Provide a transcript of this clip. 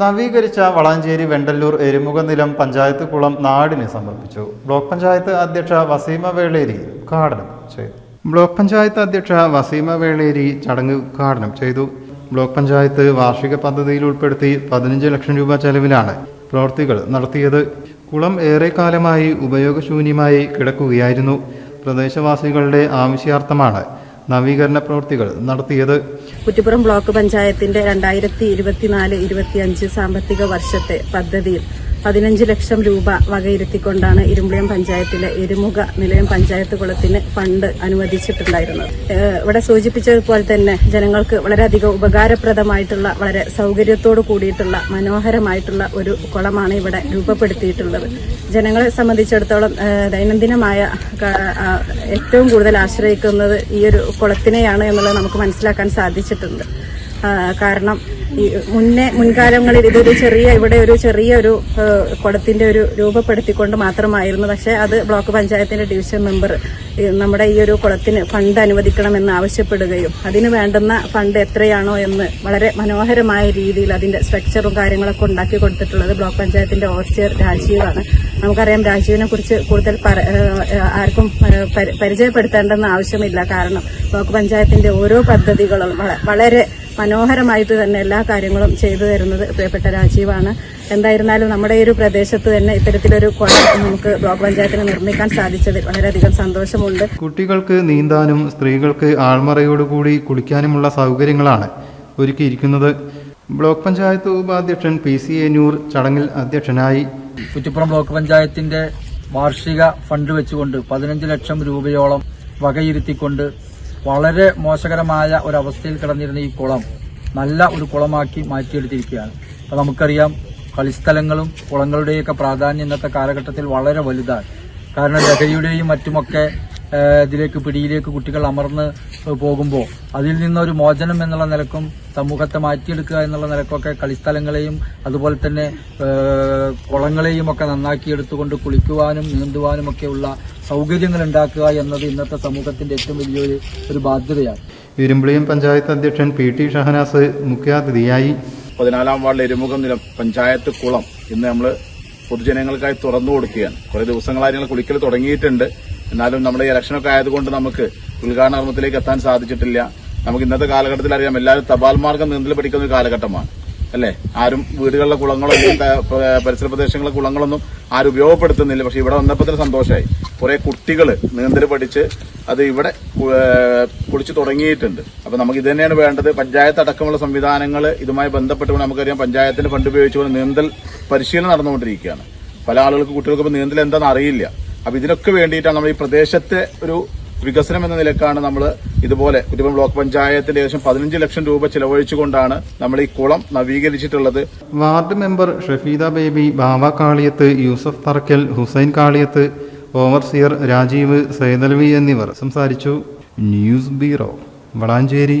നവീകരിച്ച വളാഞ്ചേരി വെണ്ടല്ലൂർ എരുമുഖ നിലം പഞ്ചായത്ത് കുളം നാടിന് സമർപ്പിച്ചു. ബ്ലോക്ക് പഞ്ചായത്ത് അധ്യക്ഷ വസീമ വേളേരി ഉദ്ഘാടനം ചെയ്തു. ബ്ലോക്ക് പഞ്ചായത്ത് അധ്യക്ഷ വസീമ വേളേരി ചടങ്ങ് ഉദ്ഘാടനം ചെയ്തു. ബ്ലോക്ക് പഞ്ചായത്ത് വാർഷിക പദ്ധതിയിൽ ഉൾപ്പെടുത്തി പതിനഞ്ച് ലക്ഷം രൂപ ചെലവിലാണ് പ്രവൃത്തികൾ നടത്തിയത്. കുളം ഏറെക്കാലമായി ഉപയോഗശൂന്യമായി കിടക്കുകയായിരുന്നു. പ്രദേശവാസികളുടെ ആവശ്യാർത്ഥമാണ് നവീകരണ പ്രവൃത്തികൾ നടത്തിയത് കുറ്റിപ്പുറം ബ്ലോക്ക് പഞ്ചായത്തിന്റെ രണ്ടായിരത്തി ഇരുപത്തിനാല് ഇരുപത്തിയഞ്ച് സാമ്പത്തിക വർഷത്തെ പദ്ധതിയിൽ പതിനഞ്ച് ലക്ഷം രൂപ വകയിരുത്തിക്കൊണ്ടാണ് ഇരുമ്പുളിയം പഞ്ചായത്തിലെ എരുമുഖ നിലയം പഞ്ചായത്ത് കുളത്തിന് ഫണ്ട് അനുവദിച്ചിട്ടുണ്ടായിരുന്നത്. ഇവിടെ സൂചിപ്പിച്ചതുപോലെ തന്നെ ജനങ്ങൾക്ക് വളരെയധികം ഉപകാരപ്രദമായിട്ടുള്ള വളരെ സൗകര്യത്തോടു കൂടിയിട്ടുള്ള മനോഹരമായിട്ടുള്ള ഒരു കുളമാണ് ഇവിടെ രൂപപ്പെടുത്തിയിട്ടുള്ളത്. ജനങ്ങളെ സംബന്ധിച്ചിടത്തോളം ദൈനംദിനമായ ഏറ്റവും കൂടുതൽ ആശ്രയിക്കുന്നത് ഈ ഒരു കുളത്തിനെയാണ് എന്നുള്ളത് നമുക്ക് മനസ്സിലാക്കാൻ സാധിച്ചിട്ടുണ്ട്. കാരണം മുന്നേ മുൻകാലങ്ങളിൽ ഇതൊരു ചെറിയ ഇവിടെ ഒരു ചെറിയ ഒരു കുടത്തിന്റെ ഒരു രൂപപ്പെടുത്തിക്കൊണ്ട് മാത്രമായിരുന്നു. പക്ഷെ അത് ബ്ലോക്ക് പഞ്ചായത്തിന്റെ ഡിവിഷൻ മെമ്പർ നമ്മുടെ ഈ ഒരു കുളത്തിന് ഫണ്ട് അനുവദിക്കണമെന്ന് ആവശ്യപ്പെടുകയും അതിന് വേണ്ടുന്ന ഫണ്ട് എത്രയാണോ എന്ന് വളരെ മനോഹരമായ രീതിയിൽ അതിന്റെ സ്ട്രക്ചറും കാര്യങ്ങളൊക്കെ ഉണ്ടാക്കി കൊടുത്തിട്ടുള്ളത് ബ്ലോക്ക് പഞ്ചായത്തിന്റെ ഓഫീസർ രാജീവാണ്. നമുക്കറിയാം രാജീവിനെ കുറിച്ച് കൂടുതൽ ആർക്കും പരിചയപ്പെടുത്തേണ്ടെന്ന് ആവശ്യമില്ല. കാരണം ബ്ലോക്ക് പഞ്ചായത്തിന്റെ ഓരോ പദ്ധതികളും വളരെ മനോഹരമായിട്ട് തന്നെ എല്ലാ കാര്യങ്ങളും ചെയ്തു തരുന്നത് പ്രിയപ്പെട്ട രാജീവാണ്. എന്തായിരുന്നാലും നമ്മുടെ ഈ ഒരു പ്രദേശത്ത് തന്നെ ഇത്തരത്തിലൊരു കുളം നമുക്ക് ബ്ലോക്ക് പഞ്ചായത്തിന് നിർമ്മിക്കാൻ സാധിച്ചതിൽ വളരെയധികം സന്തോഷമുണ്ട്. കുട്ടികൾക്ക് നീന്താനും സ്ത്രീകൾക്ക് ആൾമറയോടുകൂടി കുളിക്കാനുമുള്ള സൗകര്യങ്ങളാണ് ഒരുക്കിയിരിക്കുന്നത്. ബ്ലോക്ക് പഞ്ചായത്ത് ഉപാധ്യക്ഷൻ പി സി എ നൂർ ചടങ്ങിൽ അധ്യക്ഷനായി. കുറ്റിപ്പുറം ബ്ലോക്ക് പഞ്ചായത്തിന്റെ വാർഷിക ഫണ്ട് വെച്ചുകൊണ്ട് പതിനഞ്ച് ലക്ഷം രൂപയോളം വകയിരുത്തിക്കൊണ്ട് വളരെ മോശകരമായ ഒരവസ്ഥയിൽ കിടന്നിരുന്ന ഈ കുളം നല്ല ഒരു കുളമാക്കി മാറ്റിയെടുത്തിരിക്കുകയാണ്. അപ്പൊ നമുക്കറിയാം കളിസ്ഥലങ്ങളും കുളങ്ങളുടെയൊക്കെ പ്രാധാന്യം ഇന്നത്തെ കാലഘട്ടത്തിൽ വളരെ വലുതാണ്. കാരണം ലഹരിയുടെയും മറ്റുമൊക്കെ ഇതിലേക്ക് പിടിയിലേക്ക് കുട്ടികൾ അമർന്ന് പോകുമ്പോൾ അതിൽ നിന്നൊരു മോചനം എന്നുള്ള നിലക്കും സമൂഹത്തെ മാറ്റിയെടുക്കുക എന്നുള്ള നിലക്കൊക്കെ കളിസ്ഥലങ്ങളെയും അതുപോലെ തന്നെ കുളങ്ങളെയും ഒക്കെ നന്നാക്കി എടുത്തുകൊണ്ട് കുളിക്കുവാനും നീന്തുവാനും ഒക്കെയുള്ള സൗകര്യങ്ങൾ ഉണ്ടാക്കുക എന്നത് ഇന്നത്തെ സമൂഹത്തിന്റെ ഏറ്റവും വലിയൊരു ഒരു ബാധ്യതയാണ്. ഇരുമ്പിളിയം പഞ്ചായത്ത് അധ്യക്ഷൻ പി ടി ഷഹനാസ് മുഖ്യാതിഥിയായി. പതിനാലാം വാർഡിൽ എരുമുഖം നിലം പഞ്ചായത്ത് കുളം ഇന്ന് നമ്മൾ പൊതുജനങ്ങൾക്കായി തുറന്നു കൊടുക്കുകയാണ്. കുറേ ദിവസങ്ങളായി ഞങ്ങൾ കുളിക്കൽ തുടങ്ങിയിട്ടുണ്ട്. എന്നാലും നമ്മുടെ ഇലക്ഷനൊക്കെ ആയതുകൊണ്ട് നമുക്ക് ഉദ്ഘാടന കർമ്മത്തിലേക്ക് എത്താൻ സാധിച്ചിട്ടില്ല. നമുക്ക് ഇന്നത്തെ കാലഘട്ടത്തിൽ അറിയാം എല്ലാവരും തപാൽ മാർഗം നീന്തൽ പഠിക്കുന്ന ഒരു കാലഘട്ടമാണ്. അല്ലെ? ആരും വീടുകളിലെ കുളങ്ങളോ പരിസര പ്രദേശങ്ങളിലെ കുളങ്ങളൊന്നും ആരും ഉപയോഗപ്പെടുത്തുന്നില്ല. പക്ഷെ ഇവിടെ വന്നപ്പോൾ തന്നെ സന്തോഷമായി കുറെ കുട്ടികൾ നീന്തൽ പഠിച്ച് അത് ഇവിടെ കുടിച്ചു തുടങ്ങിയിട്ടുണ്ട്. അപ്പൊ നമുക്ക് ഇത് തന്നെയാണ് വേണ്ടത്. പഞ്ചായത്ത് അടക്കമുള്ള സംവിധാനങ്ങൾ ഇതുമായി ബന്ധപ്പെട്ടുകൊണ്ട് നമുക്കറിയാം പഞ്ചായത്തിന്റെ ഫണ്ട് ഉപയോഗിച്ചുകൊണ്ട് നീന്തൽ പരിശീലനം നടന്നുകൊണ്ടിരിക്കുകയാണ്. പല ആളുകൾക്ക് കുട്ടികൾക്ക് നീന്തൽ എന്താണെന്ന് അറിയില്ല. അപ്പൊ ഇതിനൊക്കെ വേണ്ടിയിട്ടാണ് നമ്മൾ ഈ പ്രദേശത്തെ ഒരു വികസനം എന്ന നിലക്കാണ് നമ്മൾ ഇതുപോലെ കുറ്റിപ്പം ബ്ലോക്ക് പഞ്ചായത്തിന്റെ ഏകദേശം പതിനഞ്ച് ലക്ഷം രൂപ ചിലവഴിച്ചുകൊണ്ടാണ് നമ്മൾ ഈ കുളം നവീകരിച്ചിട്ടുള്ളത്. Ward member Shafeeda Baby Bava Kaliyath Yusuf Tharakkal Hussain Kaliyath overseer Rajeev Saithalavi എന്നിവർ സംസാരിച്ചു. News bureau Valanchery.